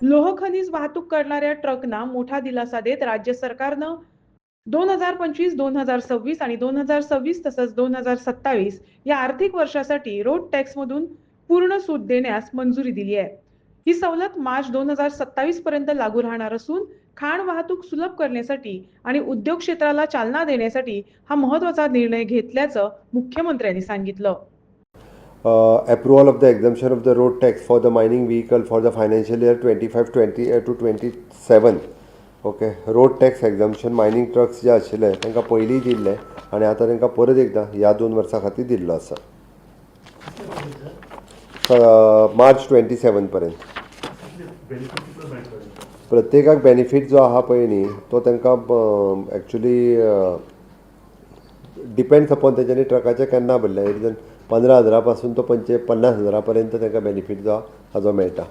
लोह खनिज वाहतूक करणाऱ्या ट्रकना मोठा दिलासा देत राज्य सरकारनं दोन हजार पंचवीस दोन हजार सव्वीस आणि दोन हजार सव्वीस तसंच दोन हजार सत्तावीस या आर्थिक वर्षासाठी रोड टॅक्समधून पूर्ण सूट देण्यास मंजुरी दिली आहे. ही सवलत मार्च दोन हजार सत्तावीस पर्यंत लागू राहणार असून खाण वाहतूक सुलभ करण्यासाठी आणि उद्योग क्षेत्राला चालना देण्यासाठी हा महत्त्वाचा निर्णय घेतल्याचं मुख्यमंत्र्यांनी सांगितलं. Uh, approval of the exemption of the road tax for the mining vehicle for the financial year 25 20 uh, to 27 okay road tax exemption mining trucks जे आशिल्ले तांकां पयलीं दिल्ले आनी आतां तांकां परत एकदां ह्या दोन वर्सां खातीर दिल्लो आसा uh, मार्च ट्वेंटी सेवन पर्यंत. प्रत्येकाक बेनिफीट जो आहा पळय न्ही तो तांकां एक्चुली डिपेंड्स अपॉन तेंच्यांनी ट्रकाचे केन्ना भरले. एक जण पंदरा हजारा पासून तो पंचे पन्नास हजारा पर्यंत तांकां बेनिफीट जो हाजो मेळटा